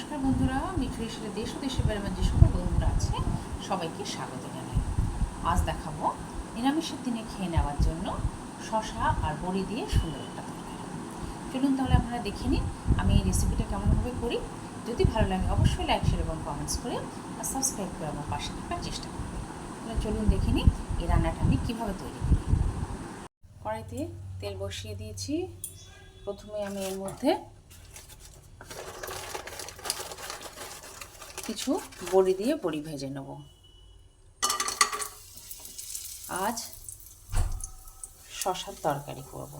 নমস্কার বন্ধুরা মিঠু হিসেবে দেশ ও দেশের বাইরে যে সকল বন্ধুরা আছে, সবাইকে স্বাগত জানাই। আজ দেখাবো নিরামিষের দিনে খেয়ে নেওয়ার জন্য শশা আর বড়ি দিয়ে সুন্দর একটা চলুন তাহলে আপনারা দেখে নিন আমি এই রেসিপিটা কেমনভাবে করি। যদি ভালো লাগে অবশ্যই লাইক শেয়ার এবং কমেন্টস করে আর সাবস্ক্রাইব করে আমার পাশে থাকার চেষ্টা করবেন। তাহলে চলুন দেখে নিন এই রান্নাটা আমি কীভাবে তৈরি করি। কড়াইতে তেল বসিয়ে দিয়েছি। প্রথমে আমি এর মধ্যে কিছু বড়ি দিয়ে বড়ি ভেজে নেব। আজ শশার তরকারি করব।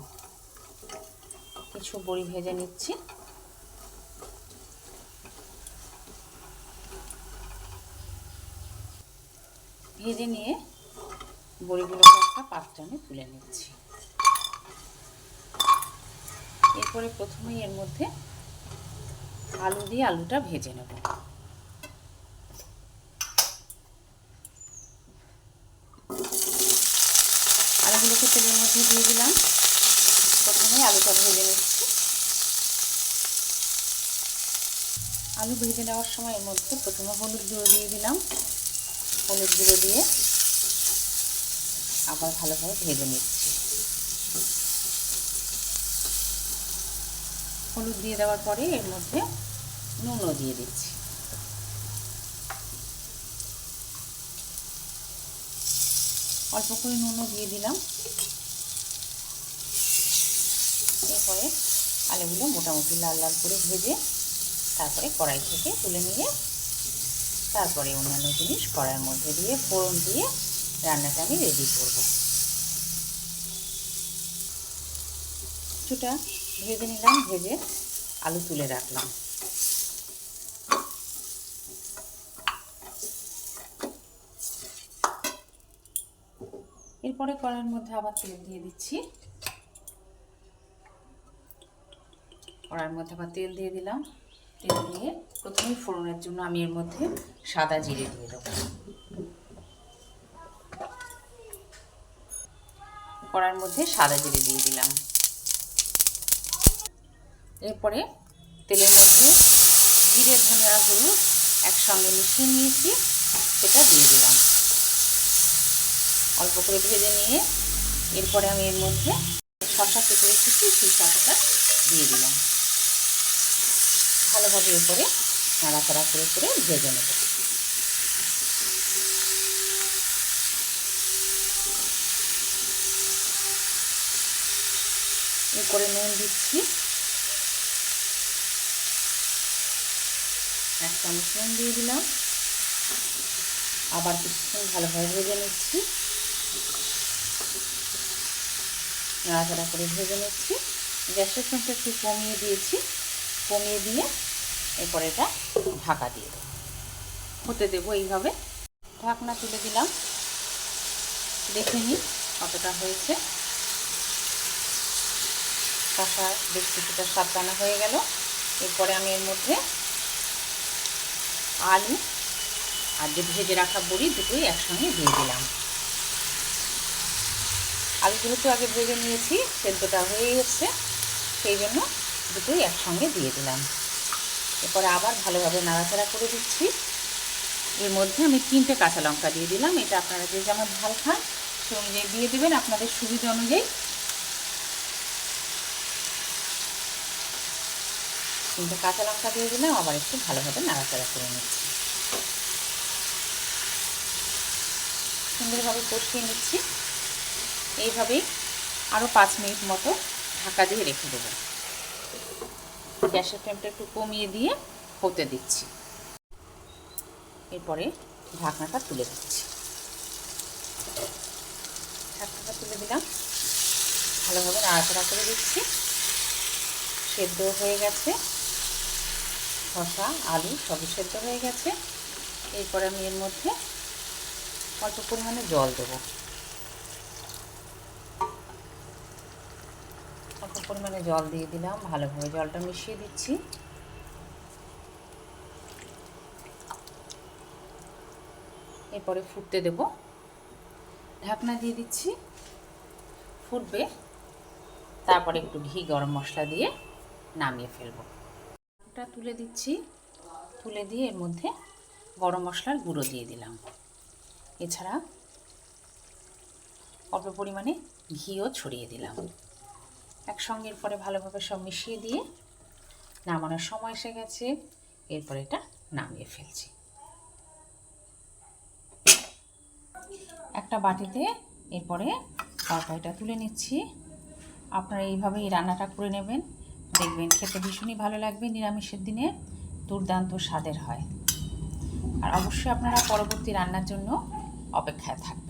কিছু বড়ি ভেজে নিচ্ছি। ভেজে নিয়ে বড়িগুলোকে একটা পাত্রে তুলে নিচ্ছি। এরপরে প্রথমেই এর মধ্যে আলু দিয়ে আলুটা ভেজে নেব। মধ্যে দিয়ে দিলাম। প্রথমে আলুটা ভেজে নিচ্ছি। আলু ভেজে নেওয়ার সময় এর মধ্যে প্রথমে হলুদ গুঁড়ো দিয়ে দিলাম। হলুদ গুঁড়ো দিয়ে আবার ভালোভাবে ভেজে নিচ্ছি। হলুদ দিয়ে দেওয়ার পরে এর মধ্যে নুনও দিয়ে দিচ্ছি। অল্প করে নুনও দিয়ে দিলাম। এরপরে আলুগুলো মোটামুটি লাল লাল করে ভেজে তারপরে কড়াই থেকে তুলে নিয়ে তারপরে অন্যান্য জিনিস কড়াইয়ের মধ্যে দিয়ে, ফোড়ন দিয়ে রান্নাটা আমি রেডি করব। কিছুটা ভেজে নিলাম, ভেজে আলু তুলে রাখলাম। এরপরে কড়াইয়ের মধ্যে আবার তেল দিয়ে দিচ্ছি। কড়াইয়ের মধ্যে আবার তেল দিয়ে দিলাম। তেল দিয়ে প্রথমেই ফোড়নের জন্য আমি এর মধ্যে সাদা জিরে দিয়ে দেবো। কড়াইয়ের মধ্যে সাদা জিরে দিয়ে দিলাম। এরপরে তেলের মধ্যে জিরে ধনে আর হলুদ একসঙ্গে মিশিয়ে নিয়েছি, সেটা দিয়ে দিলাম। অল্প করে ভেজে নিয়ে এরপরে আমি এর মধ্যে শশা কেটে রেখেছি, সেই শশাটা দিয়ে দিলাম। ভালোভাবে এরপরে নাড়াচাড়া করে করে ভেজে নেব। করে নুন দিচ্ছি। এক চামচ নুন দিয়ে দিলাম। আবার কিছুক্ষণ ভালোভাবে ভেজে নিচ্ছি। নাড়াচাড়া করে ভেজে নিচ্ছি। গ্যাসের ফ্লেমটা একটু কমিয়ে দিয়েছি। কমিয়ে দিয়ে এরপর এটা ঢাকা দিয়ে হতে দেবো এইভাবে। ঢাকনা তুলে দিলাম। দেখে নিই কতটা হয়েছে। শশা বেশ কিছুটা সাবধানা হয়ে গেল। এরপরে আমি এর মধ্যে আলু আর যে ভেজে রাখা বড়ি দুটোই একসঙ্গে দিয়ে দিলাম। আলু যেহেতু আগে ভেজে নিয়েছি, সেদ্ধটা হয়ে এসছে, সেই জন্য দুটোই একসঙ্গে দিয়ে দিলাম। এরপরে আবার ভালোভাবে নাড়াচাড়া করে দিচ্ছি। এর মধ্যে আমি তিনটে কাঁচা লঙ্কা দিয়ে দিলাম। এটা আপনারা যে যেমন ঝাল খান, সে অনুযায়ী দিয়ে দেবেন। আপনাদের সুবিধা অনুযায়ী। তিনটে কাঁচা লঙ্কা দিয়ে দিলাম। আবার একটু ভালোভাবে নাড়াচাড়া করে নিচ্ছি। সুন্দরভাবে কষিয়ে নিচ্ছি। এইভাবেই আরও পাঁচ মিনিট মতো ঢাকা দিয়ে রেখে দেবো। গ্যাসের ফ্লেমটা একটু কমিয়ে দিয়ে হতে দিচ্ছি। এরপরে ঢাকনাটা তুলে দিচ্ছি। ঢাকনাটা তুলে দিলাম। ভালোভাবে নাড়াচাড়া করে দিচ্ছি। সেদ্ধ হয়ে গেছে। শশা আলু সবই সেদ্ধ হয়ে গেছে। এরপরে আমি এর মধ্যে অল্প পরিমাণে জল দেবো অল্প পরিমাণে জল দিয়ে দিলাম ভালোভাবে জলটা মিশিয়ে দিচ্ছি। এরপরে ফুটতে দেব। ঢাকনা দিয়ে দিচ্ছি। ফুটবে। তারপরে একটু ঘি, গরম মশলা দিয়ে নামিয়ে ফেলব। ওটা তুলে দিচ্ছি। তুলে দিয়ে এর মধ্যে গরম মশলার গুঁড়ো দিয়ে দিলাম। এছাড়া অল্প পরিমাণে ঘিও ছড়িয়ে দিলাম। একসঙ্গে, এরপরে ভালোভাবে সব মিশিয়ে দিয়ে নামানোর সময় এসে গেছে। এরপর এটা নামিয়ে ফেলছি। একটা বাটিতে এরপরে তরকারিটা তুলে নিচ্ছি। আপনারা এইভাবে এই রান্নাটা করে নেবেন। দেখবেন খেতে ভীষণই ভালো লাগবে, নিরামিষের দিনে দুর্দান্ত স্বাদের হয়। আর অবশ্যই আপনারা পরবর্তী রান্নার জন্য অপেক্ষায় থাকবেন।